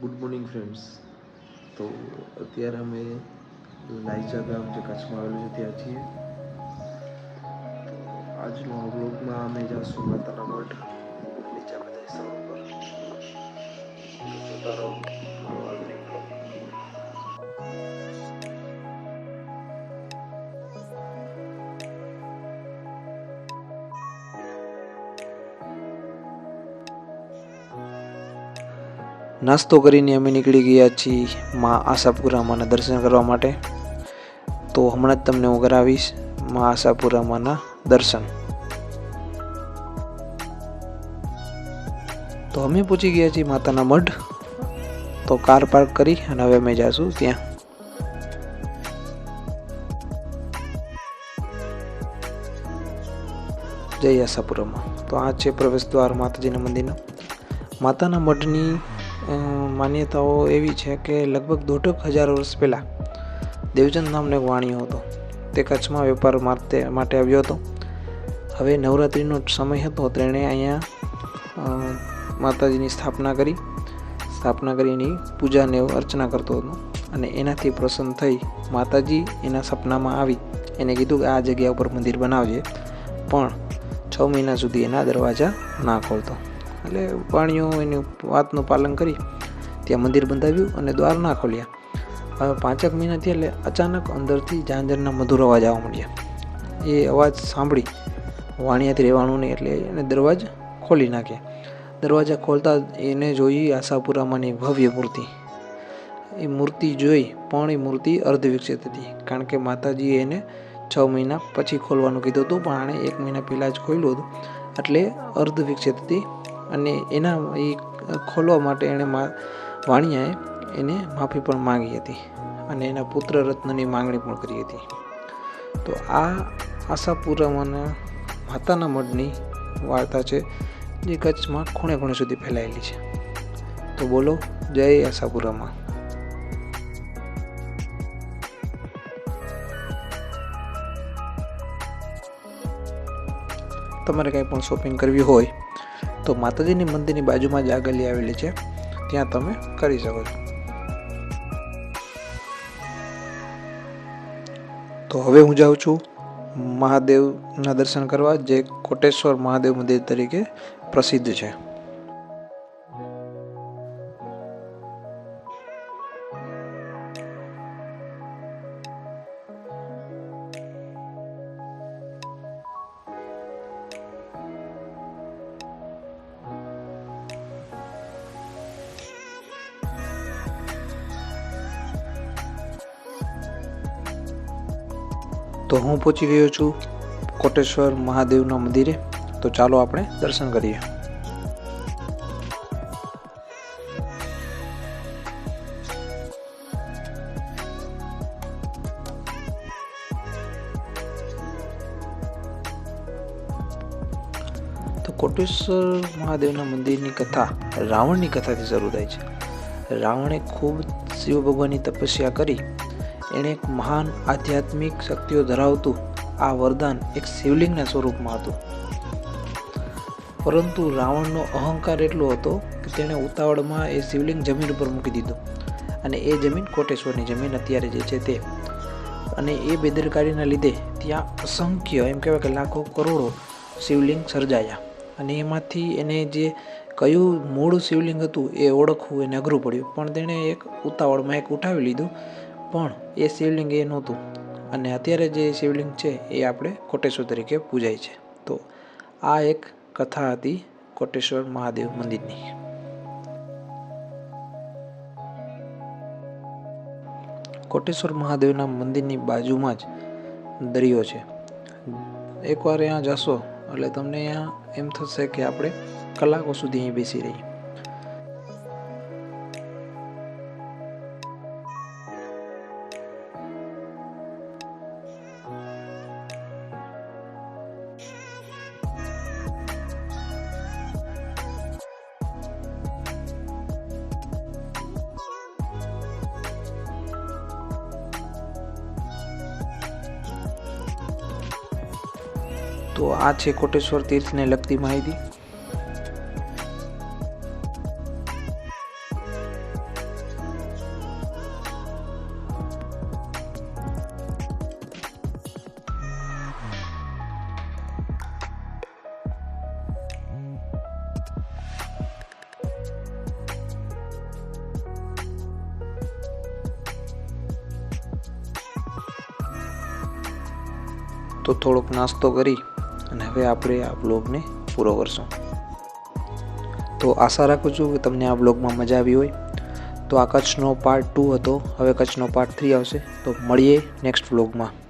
Good morning friends તો અત્યારે અમે લાઈચા ગામ જે કચ્છમાં આવેલું છે, ત્યાં છીએ. આજનો વ્લોગમાં અમે જઈશું માતાના નાસ્તો કરીને અમે નીકળી ગયા છીએ મા આશાપુરા માના દર્શન કરવા માટે. તો હમણાં જ તમને હું કરાવીશ મા આશાપુરામાના દર્શન. તો અમે પહોંચી ગયા છીએ માતાના મઢ. તો કાર પાર્ક કરી અને હવે અમે જઈશું ત્યાં. જય આશાપુરામાં. તો આ છે પ્રવેશ દ્વાર માતાજીના મંદિરનો. માતાના મઢની માન્યતાઓ એવી છે કે લગભગ દોઢક હજાર વર્ષ પહેલાં દેવચંદ નામનો એક વાણિયો હતો. તે કચ્છમાં વેપાર માટે માટે આવ્યો હતો. હવે નવરાત્રિનો સમય હતો, તેણે અહીંયા માતાજીની સ્થાપના કરી. સ્થાપના કરી એની પૂજાને અર્ચના કરતો હતો. અને એનાથી પ્રસન્ન થઈ માતાજી એના સપનામાં આવી. એને કીધું કે આ જગ્યા ઉપર મંદિર બનાવજે. પણ છ મહિના સુધી એના દરવાજા ના ખોલતો. એટલે પાણીઓ એની વાતનું પાલન કરી ત્યાં મંદિર બંધાવ્યું અને દ્વાર ના ખોલ્યા. હવે પાંચેક મહિના થયા એટલે અચાનક અંદરથી ઝાંઝરના મધુર અવાજ આવવા માંડ્યા. એ અવાજ સાંભળી વાણિયાથી રહેવાનું નહીં એટલે એને દરવાજા ખોલી નાખ્યા. દરવાજા ખોલતા એને જોઈ આશાપુરામાંની ભવ્ય મૂર્તિ. એ મૂર્તિ જોઈ પણ એ મૂર્તિ અર્ધ વિકસિત હતી કારણ કે માતાજીએ એને છ મહિના પછી ખોલવાનું કીધું હતું પણ આણે એક મહિના પહેલાં જ ખોલ્યું હતું. એટલે અર્ધ વિકસિત હતી. અને એના એ ખોલવા માટે એણે વાણિયાએ એને માફી પણ માંગી હતી અને એના પુત્ર રત્નની માંગણી પણ કરી હતી. તો આ આશાપુરામાંના માતાના મઢની વાર્તા છે જે કચ્છમાં ખૂણે ખૂણે સુધી ફેલાયેલી છે. તો બોલો, જય આશાપુરામાં. તમારે કંઈ પણ શોપિંગ કરવી હોય તો માતાજીની મંદિરની બાજુમાં જ આગળની આવેલી છે. ત્યાં તમે કરી શકો છો. તો હવે હું જાઉં છું મહાદેવના દર્શન કરવા, જે કોટેશ્વર મહાદેવ મંદિર તરીકે પ્રસિદ્ધ છે. તો હું પહોંચી ગયો છું કોટેશ્વર મહાદેવના મંદિરે. તો ચાલો આપણે દર્શન કરીએ. તો કોટેશ્વર મહાદેવના મંદિરની કથા રાવણની કથાથી શરૂ થાય છે. રાવણે ખૂબ શિવ ભગવાનની તપસ્યા કરી એણે એક મહાન આધ્યાત્મિક શક્તિઓ ધરાવતું આ વરદાન એક શિવલિંગના સ્વરૂપમાં હતું. પરંતુ રાવણનો અહંકાર એટલો હતો કે તેણે ઉતાવળમાં એ શિવલિંગ જમીન ઉપર મૂકી દીધું અને એ જમીન કોટેશ્વરની જમીન અત્યારે જે છે તે. અને એ બેદરકારીના લીધે ત્યાં અસંખ્ય, એમ કહેવાય કે લાખો કરોડો શિવલિંગ સર્જાયા. અને એમાંથી એને જે કયું મૂળ શિવલિંગ હતું એ ઓળખવું એને અઘરું પડ્યું. પણ તેણે એક ઉતાવળમાં એક ઉઠાવી લીધું પણ એ શિવલિંગ એ નહોતું. અને અત્યારે જે શિવલિંગ છે એ આપણે કોટેશ્વર તરીકે પૂજાય છે. તો આ એક કથા હતી કોટેશ્વર મહાદેવ મંદિરની. કોટેશ્વર મહાદેવના મંદિરની બાજુમાં જ દરિયો છે. એકવાર અહીંયા જશો એટલે તમને અહીંયા એમ થશે કે આપણે કલાકો સુધી અહીં બેસી રહીએ. તો આ છે કોટેશ્વર તીર્થને લગતી માહિતી. તો થોડોક નાસ્તો કરી. અને હવે આપણે આ બ્લોગને પૂરો કરશું. તો આશા રાખું છું કે તમને આ બ્લોગમાં મજા આવી હોય. તો આ કચ્છનો પાર્ટ ટુ હતો. હવે કચ્છનો પાર્ટ થ્રી આવશે. તો મળીએ નેક્સ્ટ બ્લોગમાં